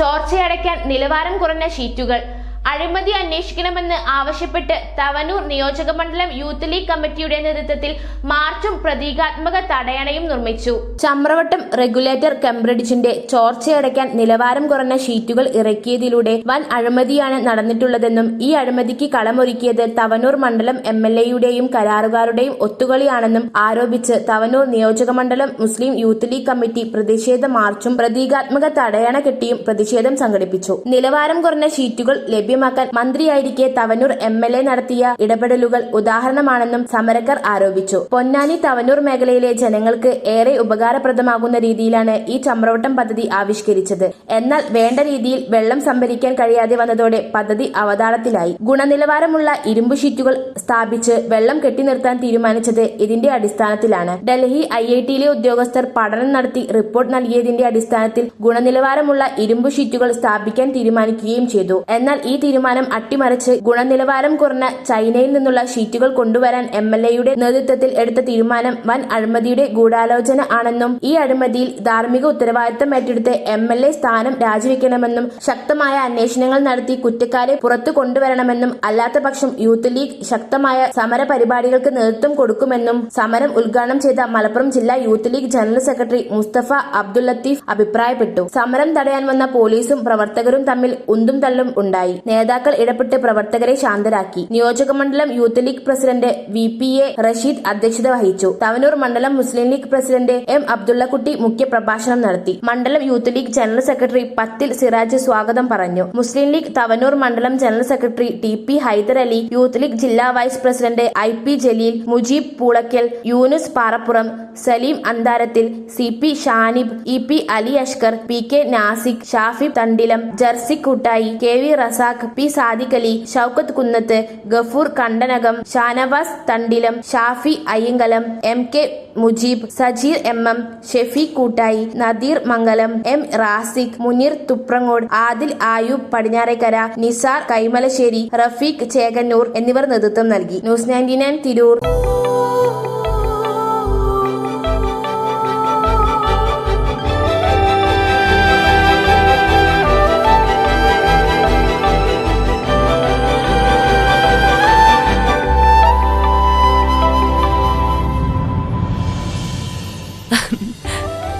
ചോർച്ചയടയ്ക്കാൻ നിലവാരം കുറഞ്ഞ ഷീറ്റുകൾ. അഴിമതി അന്വേഷിക്കണമെന്ന് ആവശ്യപ്പെട്ട് തവനൂർ നിയോജകമണ്ഡലം യൂത്ത് ലീഗ് കമ്മിറ്റിയുടെ നേതൃത്വത്തിൽ മാർച്ചും പ്രതീകാത്മക തടയണയും നിർമ്മിച്ചു. ചമ്രവട്ടം റെഗുലേറ്റർ കംബ്രിഡ്ജിന്റെ ചോർച്ചയടയ്ക്കാൻ നിലവാരം കുറഞ്ഞ ഷീറ്റുകൾ ഇറക്കിയതിലൂടെ വൻ അഴിമതിയാണ് നടന്നിട്ടുള്ളതെന്നും ഈ അഴിമതിക്ക് കളമൊരുക്കിയത് തവനൂർ മണ്ഡലം എം എൽ എയുടെയും കരാറുകാരുടെയും ഒത്തുകളിയാണെന്നും ആരോപിച്ച് തവനൂർ നിയോജകമണ്ഡലം മുസ്ലിം യൂത്ത് ലീഗ് കമ്മിറ്റി പ്രതിഷേധ മാർച്ചും പ്രതീകാത്മക തടയണ കെട്ടിയും പ്രതിഷേധം സംഘടിപ്പിച്ചു. നിലവാരം കുറഞ്ഞ ഷീറ്റുകൾ ലഭ്യമാക്കാൻ മന്ത്രിയായിരിക്കെ തവനൂർ എം എൽ എ നടത്തിയ ഇടപെടലുകൾ ഉദാഹരണമാണെന്നും സമരക്കാർ ആരോപിച്ചു. പൊന്നാനി തവനൂർ മേഖലയിലെ ജനങ്ങൾക്ക് ഏറെ ഉപകാരപ്രദമാകുന്ന രീതിയിലാണ് ഈ ചമ്രവട്ടം പദ്ധതി ആവിഷ്കരിച്ചത്. എന്നാൽ വേണ്ട രീതിയിൽ വെള്ളം സംഭരിക്കാൻ കഴിയാതെ വന്നതോടെ പദ്ധതി അവതാളത്തിലായി. ഗുണനിലവാരമുള്ള ഇരുമ്പ് ഷീറ്റുകൾ സ്ഥാപിച്ച് വെള്ളം കെട്ടിനിർത്താൻ തീരുമാനിച്ചത് ഇതിന്റെ അടിസ്ഥാനത്തിലാണ്. ഡൽഹി ഐ ഐ ടിയിലെ ഉദ്യോഗസ്ഥർ പഠനം നടത്തി റിപ്പോർട്ട് നൽകിയതിന്റെ അടിസ്ഥാനത്തിൽ ഗുണനിലവാരമുള്ള ഇരുമ്പ് ഷീറ്റുകൾ സ്ഥാപിക്കാൻ തീരുമാനിക്കുകയും ചെയ്തു. എന്നാൽ ഈ തീരുമാനം അട്ടിമറിച്ച് ഗുണനിലവാരം കുറഞ്ഞ ചൈനയിൽ നിന്നുള്ള ഷീറ്റുകൾ കൊണ്ടുവരാൻ എം എൽ എയുടെ നേതൃത്വത്തിൽ എടുത്ത തീരുമാനം വൻ അഴിമതിയുടെ ഗൂഢാലോചന ആണെന്നും ഈ അഴിമതിയിൽ ധാർമ്മിക ഉത്തരവാദിത്തം ഏറ്റെടുത്ത് എം എൽ എ സ്ഥാനം രാജിവെക്കണമെന്നും ശക്തമായ അന്വേഷണങ്ങൾ നടത്തി കുറ്റക്കാരെ പുറത്തു കൊണ്ടുവരണമെന്നും അല്ലാത്ത പക്ഷം യൂത്ത് ലീഗ് ശക്തമായ സമര പരിപാടികൾക്ക് നേതൃത്വം കൊടുക്കുമെന്നും സമരം ഉദ്ഘാടനം ചെയ്ത മലപ്പുറം ജില്ലാ youth league general secretary Mustafa Abdul Latheef അഭിപ്രായപ്പെട്ടു. സമരം തടയാൻ വന്ന പോലീസും പ്രവർത്തകരും തമ്മിൽ ഉന്തും തള്ളും ഉണ്ടായി. നേതാക്കൾ ഇടപെട്ട് പ്രവർത്തകരെ ശാന്തരാക്കി. നിയോജകമണ്ഡലം youth league president V P A Rasheed അധ്യക്ഷത വഹിച്ചു. തവനൂർ മണ്ഡലം മുസ്ലിം ലീഗ് പ്രസിഡന്റ് എം അബ്ദുള്ളക്കുട്ടി മുഖ്യ പ്രഭാഷണം നടത്തി. മണ്ഡലം യൂത്ത് ലീഗ് ജനറൽ സെക്രട്ടറി പത്തിൽ സിറാജ് സ്വാഗതം പറഞ്ഞു. മുസ്ലിം ലീഗ് തവനൂർ മണ്ഡലം general secretary T P Haidar Ali youth league ജില്ലാ vice president I P Jaleel Mujeeb Poolakkal Yunus Parappuram Saleem അന്താരത്തിൽ C P Shanib E P Ali Ashkar P K Nasik Shafi Thandilam ജർസി Kuttayi K V Razak P Sadiqali Shoukath Kunnath Gafoor Kandanakam Shanavas Thandilam Shafi Ayyankalam M K Mujeeb Sajeer M M Shefi Koottayi Nadeer Mangalam M Rasiq Muneer Thuprangode Adil Ayub Padinjarekkara Nisar Kaimalassery Rafeeq Chekannur എന്നിവർ നേതൃത്വം നൽകി. News ninety nine Tirur.